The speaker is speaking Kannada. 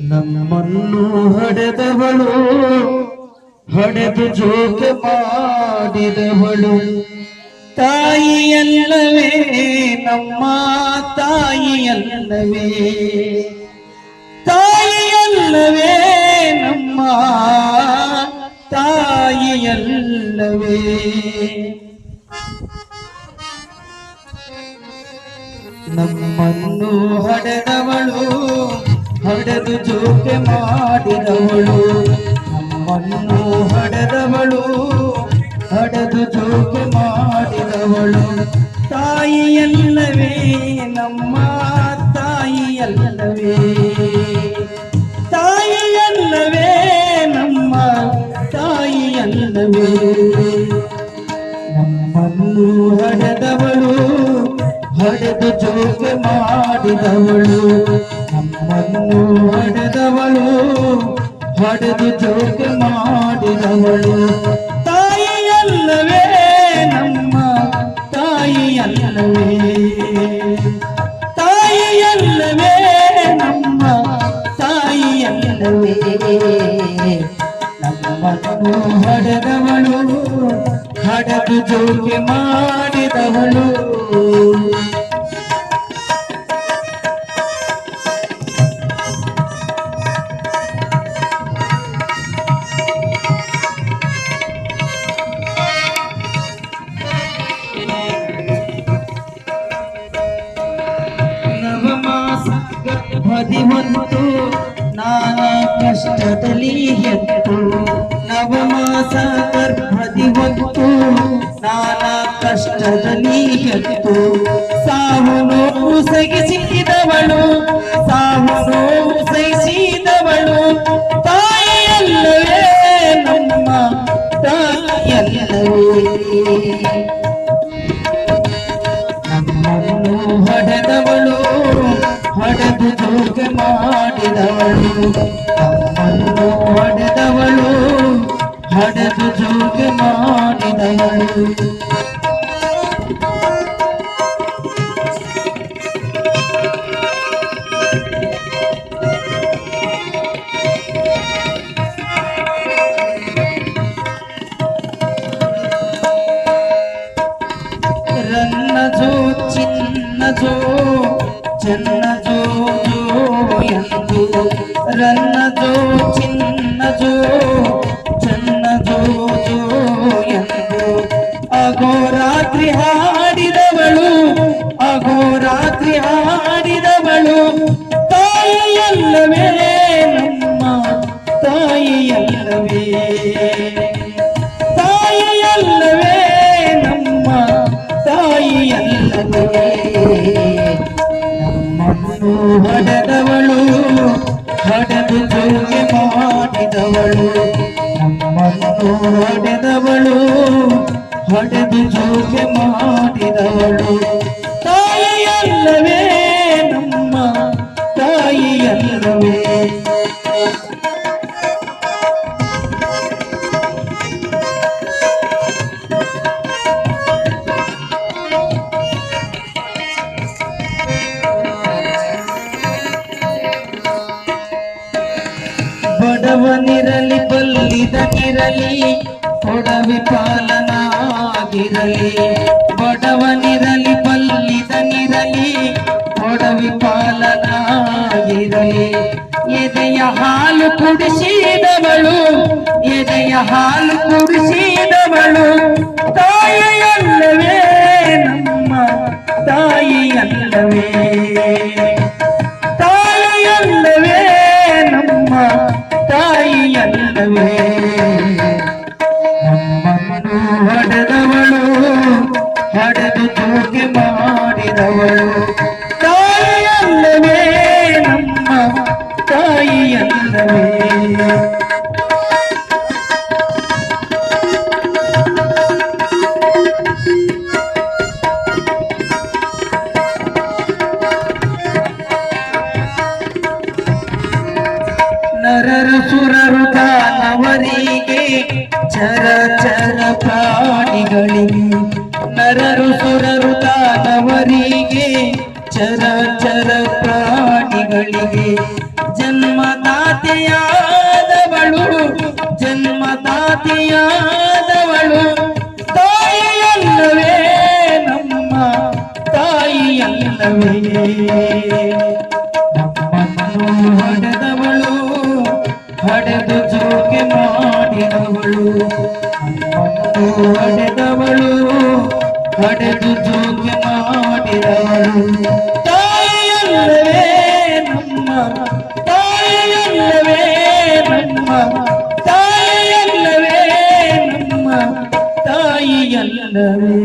ನಮ್ಮನ್ನು ಹಡೆದವಳು ಹಡೆದು ಜೋಕೆ ಮಾಡಿದವಳು. ತಾಯಿಯಲ್ಲವೇ ನಮ್ಮ ತಾಯಿಯಲ್ಲವೇ. ತಾಯಿಯಲ್ಲವೇ ನಮ್ಮ ತಾಯಿಯಲ್ಲವೇ. ನಮ್ಮನ್ನು ಹಡೆದವಳು ಹಡೆದು ಜೋಕೆ ಮಾಡಿದವಳು. ನಮ್ಮನ್ನು ಹಡೆದವಳು ಹಡೆದು ಜೋಕೆ ಮಾಡಿದವಳು. ತಾಯಿಯಲ್ಲವೇ ನಮ್ಮ ಮಾಡಿದವಳು ನಮ್ಮನ್ನು ಹಡೆದವಳು, ಹಡೆದು ಜೋಕೆ ಮಾಡಿದವಳು. ತಾಯಿಯಲ್ಲವೇ ನಮ್ಮ ತಾಯಿಯಲ್ಲವೇ. ತಾಯಿಯಲ್ಲವೇ ನಮ್ಮ ತಾಯಿಯಲ್ಲವೇ. ನಮ್ಮನ್ನು ಹಡೆದವಳು, ಹಡೆದು ಜೋಕೆ ಮಾಡಿದವಳು. ಗರ್ಭದಿವಂತು ನಾನಾ ಕಷ್ಟದಲ್ಲಿ ಎತ್ತು. ನವಮಾಸ ಗರ್ಭದಿವಂತು ನಾನಾ ಕಷ್ಟದಲ್ಲಿ ಎತ್ತು. ಸಾವು ನೋವು ಸಹಿಸಿದವಳು, ಸಾವು ನೋವು ಸಹಿಸಿದವಳು. ತಾಯಿಯಲ್ಲವೇ ನಮ್ಮ ತಾಯಿಯಲ್ಲವೇ. ಹಡೆದು ಜೋಕೆ ಮಾಡಿದವಳು ನಮ್ಮನ್ನು ಹಡೆದವಳು ಹಡೆದು ಜೋಕೆ ಮಾಡಿದವಳು ರನ್ನ ಜೋ ಚಿನ್ನ ಜೋ ಚನ್ನ ಜೋ ಜೋ ಎಂದು ರನ್ನ ಜೋ ಚಿನ್ನ ಜೋ ಚನ್ನ ಜೋ ಜೋ ಎಂದು ಅಗೋರಾತ್ರಿ ಹಾಡಿದವಳು ಅಗೋರಾತ್ರಿ ಹಾಡಿದವಳು ತಾಯಿಯಲ್ಲವೇ ನಮ್ಮ ತಾಯಿಯಲ್ಲವೇ. ತಾಯಿಯಲ್ಲವೇ ನಮ್ಮ ತಾಯಿಯಲ್ಲವೇ. ನಮ್ಮನ್ನು ಹಡೆದವಳು ಹಡೆದವಳು ಹೊಡೆದು ಜೋಕೆ ಮಾಡಿದವಳು. ಬಲ್ಲಿದನಿರಲಿ ಕೊಡವಿ ಪಾಲನಾಗಿರಲಿ. ಬಡವನಿರಲಿ, ಬಲ್ಲಿದನಿರಲಿ, ಕೊಡವಿ ಪಾಲನಾಗಿರಲಿ. ಎದೆಯ ಹಾಲು ಕುಡಿಸಿದವಳು, ಎದೆಯ ಹಾಲು ಕುಡಿಸಿದವಳು, ತಾಯಿಯಲ್ಲವೇ ನಮ್ಮ ತಾಯಿಯಲ್ಲವೇ. ಆಳ್ಗೆ ಮಾಡಿದವರು ತಾಯಿಯಲ್ಲವೇ ನಮ್ಮ ತಾಯಿಯಲ್ಲವೇ. ನರರು ಸುರರು ದಾನವರಿಗೆ ಚರ ಚರ ಪ್ರಾಣಿಗಳಿಗೆ ಜನ್ಮದಾತೆಯಾದವಳು ಜನ್ಮದಾತೆಯಾದವಳು ತಾಯಿಯಲ್ಲವೇ ನಮ್ಮ ತಾಯಿಯಲ್ಲವೇ. ನಮ್ಮನ್ನು ಹೊಡೆದವಳು ಹೊಡೆದು ಜೋಕೆ ಮಾಡಿದವಳು. ತಾಯಲ್ಲವೇ ನಮ್ಮ ತಾಯಲ್ಲವೇ ನಮ್ಮ ತಾಯಿಯಲ್ಲವೇ